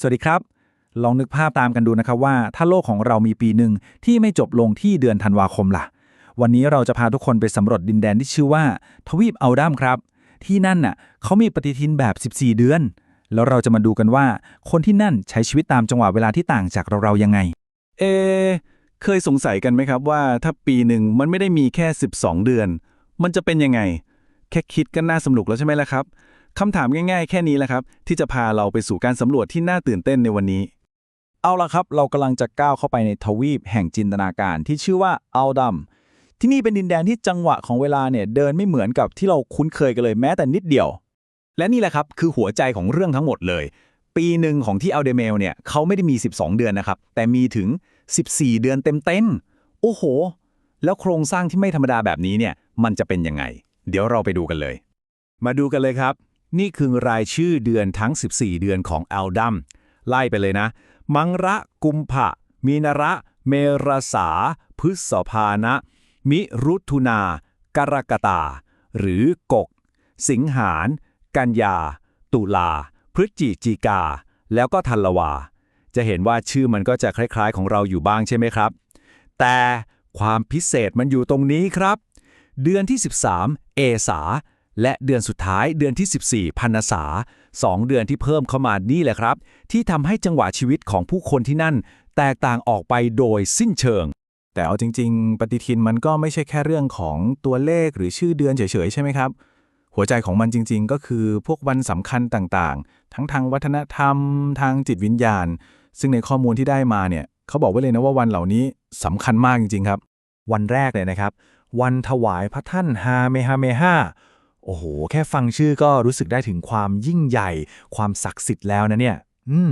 สวัสดีครับ ลองนึกภาพตามกันดูนะครับว่า ถ้าโลกของเรามีปีหนึ่งที่ไม่จบลงที่เดือนธันวาคมล่ะ วันนี้เราจะพาทุกคนไปสำรวจดินแดนที่ชื่อว่า ทวีปอัลดัมครับ ที่นั่นน่ะเขามีปฏิทินแบบ 14 เดือน แล้วเราจะมาดูกันว่า คนที่นั่นใช้ชีวิตตามจังหวะเวลาที่ต่างจากเราเรายังไง เอ เคยสงสัยกันไหมครับว่า ถ้าปีหนึ่งมันไม่ได้มีแค่ 12 เดือน มันจะเป็นยังไง แค่คิดก็น่าสนุกแล้วใช่ไหมล่ะครับ คำถามง่ายๆ แค่นี้แหละครับ ที่จะพาเราไปสู่การสำรวจที่น่าตื่นเต้นในวันนี้ เอาละครับ เรากำลังจะก้าวเข้าไปในทวีปแห่งจินตนาการที่ชื่อว่าอัลดัมที่นี่เป็นดินแดนที่จังหวะของเวลาเนี่ยเดินไม่เหมือนกับที่เราคุ้นเคยกันเลยแม้แต่นิดเดียว และนี่แหละครับคือหัวใจของเรื่องทั้งหมดเลย ปีหนึ่งของที่อัลเดเมลเนี่ยเขาไม่ได้มี 12 เดือนนะครับแต่มีถึง 14 เดือนเต็มๆโอ้โห แล้วโครงสร้างที่ไม่ธรรมดาแบบนี้เนี่ยมันจะเป็นยังไง เดี๋ยวเราไปดูกันเลย มาดูกันเลยครับ นี่คือรายชื่อเดือนทั้ง 14 เดือนของอัลดัม ไล่ไปเลยนะ มังระกุมภะมีนระ เมรสา พฤษภานะ มิรุทุนา กรกตา หรือกก สิงหาน กันยา ตุลา พฤศจิจิกา แล้วก็ธันวา จะเห็นว่าชื่อมันก็จะคล้าย ๆ ของเราอยู่บ้างใช่ไหมครับ แต่ความพิเศษมันอยู่ตรงนี้ครับ เดือนที่ 13 เอษา และเดือนสุดท้ายเดือนที่ 14 พันษาสองเดือนที่เพิ่มเข้ามานี่แหละครับ ที่ทำให้จังหวะชีวิตของผู้คนที่นั่น แตกต่างออกไปโดยสิ้นเชิง แต่เอาจริง ๆ ปฏิทินมันก็ไม่ใช่แค่เรื่องของตัวเลขหรือชื่อเดือนเฉยๆ ใช่ไหมครับ หัวใจของมันจริง ๆ ก็คือพวกวันสำคัญต่างๆ ทั้งทางวัฒนธรรม ทางจิตวิญญาณ ซึ่งในข้อมูลที่ได้มาเนี่ยเขาบอกไว้เลยนะว่าวันเหล่านี้สำคัญมากจริงๆครับ วันแรกเลยนะครับ วันถวายพระท่านฮาเมฮาเมฮา โอ้โห แค่ฟังชื่อก็รู้สึกได้ถึงความยิ่งใหญ่ ความศักดิ์สิทธิ์แล้วนะเนี่ยอืม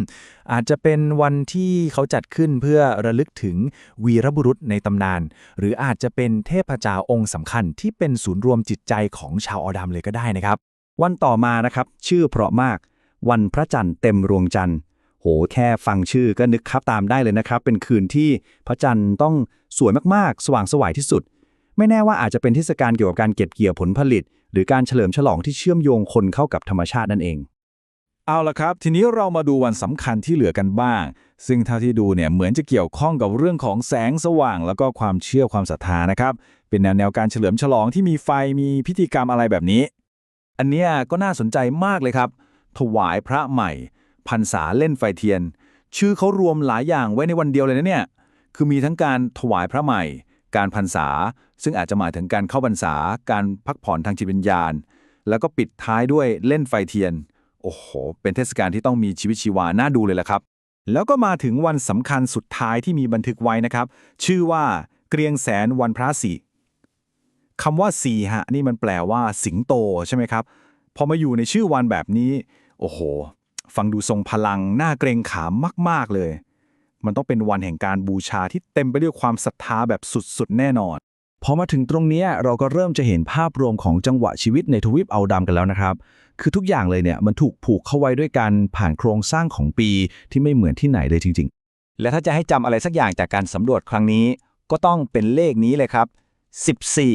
อาจจะเป็นวันที่เขาจัดขึ้นเพื่อระลึกถึงวีรบุรุษในตำนาน หรืออาจจะเป็นเทพเจ้าองค์สำคัญที่เป็นศูนย์รวมจิตใจของชาวออดัมเลยก็ได้นะครับ วันต่อมานะครับ ชื่อเพราะมาก วันพระจันทร์เต็มรวงจันทร์ โห แค่ฟังชื่อก็นึกครับตามได้เลยนะครับ เป็นคืนที่พระจันทร์ต้องสวยมากๆ สว่างสวยที่สุด ไม่แน่ว่าอาจจะเป็นเทศกาลเกี่ยวกับการเก็บเกี่ยวผลผลิต หรือการเฉลิมฉลองที่เชื่อมโยงคนเข้ากับธรรมชาตินั่นเอง เอาละครับ ทีนี้เรามาดูวันสำคัญที่เหลือกันบ้าง ซึ่งเท่าที่ดูเนี่ยเหมือนจะเกี่ยวข้องกับเรื่องของแสงสว่าง แล้วก็ความเชื่อความศรัทธานะครับ เป็นแนวแนวการเฉลิมฉลองที่มีไฟมีพิธีกรรมอะไรแบบนี้ อันเนี้ยก็น่าสนใจมากเลยครับ ถวายพระใหม่พรรษาเล่นไฟเทียน ชื่อเขารวมหลายอย่างไว้ในวันเดียวเลยนะเนี่ยคือมีทั้งการถวายพระใหม่ การพรรษา ซึ่งอาจจะหมายถึงการเข้าพรรษา การพักผ่อนทางจิตวิญญาณ แล้วก็ปิดท้ายด้วยเล่นไฟเทียน โอ้โห เป็นเทศกาลที่ต้องมีชีวิตชีวาน่าดูเลยละครับ แล้วก็มาถึงวันสำคัญสุดท้ายที่มีบันทึกไว้นะครับ ชื่อว่าเกรียงแสนวันพระสีคำว่าสีฮะนี่มันแปลว่า สิงโตใช่ไหมครับ พอมาอยู่ในชื่อวันแบบนี้ โอ้โห ฟังดูทรงพลัง น่าเกรงขามมาก ๆ เลย มันต้องเป็นวันแห่งการบูชาที่เต็มไปด้วยความศรัทธาแบบสุดๆ แน่นอนพอมาถึงตรงนี้เราก็เริ่มจะเห็นภาพรวมของจังหวะชีวิตในทวีปเอัลดัมกันแล้วนะครับ คือทุกอย่างเลยเนี่ยมันถูกผูกเข้าไว้ด้วยกันผ่านโครงสร้างของปีที่ไม่เหมือนที่ไหนเลยจริง ๆ และถ้าจะให้จำอะไรสักอย่างจากการสำรวจครั้งนี้ ก็ต้องเป็นเลขนี้เลยครับ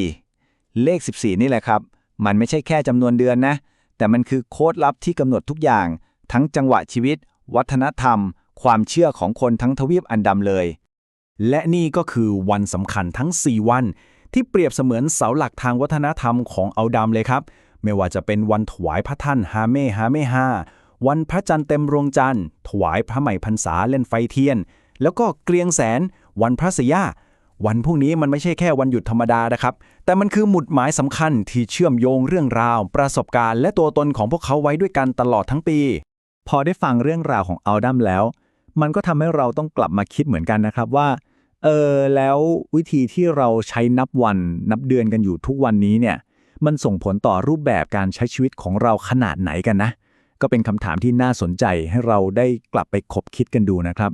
14 เลข 14 นี่แหละครับ มันไม่ใช่แค่จำนวนเดือนนะ แต่มันคือโค้ดลับที่กำหนดทุกอย่าง ทั้งจังหวะชีวิต วัฒนธรรม ความเชื่อของคนทั้งทวีปอันดำเลย และนี่ก็คือวันสำคัญทั้ง 4 วัน ที่เปรียบเสมือนเสาหลักทางวัฒนธรรมของเอาดำเลยครับ ไม่ว่าจะเป็นวันถวายพระท่านฮาเมฮาเมฮาวันพระจันทร์เต็มรวงจันทร์ ถวายพระใหม่พรรษาเล่นไฟเทียน แล้วก็เกรียงแสน วันพระสยาวันพวกนี้มันไม่ใช่แค่วันหยุดธรรมดานะครับ แต่มันคือหมุดหมายสำคัญที่เชื่อมโยงเรื่องราว ประสบการณ์ และตัวตนของพวกเขาไว้ด้วยกันตลอดทั้งปี พอได้ฟังเรื่องราวของอัลดัมแล้ว มันก็ทำให้เราต้องกลับมาคิดเหมือนกันนะครับว่า เออแล้ววิธีที่เราใช้นับวันนับเดือนกันอยู่ทุกวันนี้เนี่ย มันส่งผลต่อรูปแบบการใช้ชีวิตของเราขนาดไหนกันนะ ก็เป็นคำถามที่น่าสนใจให้เราได้กลับไปคบคิดกันดูนะครับ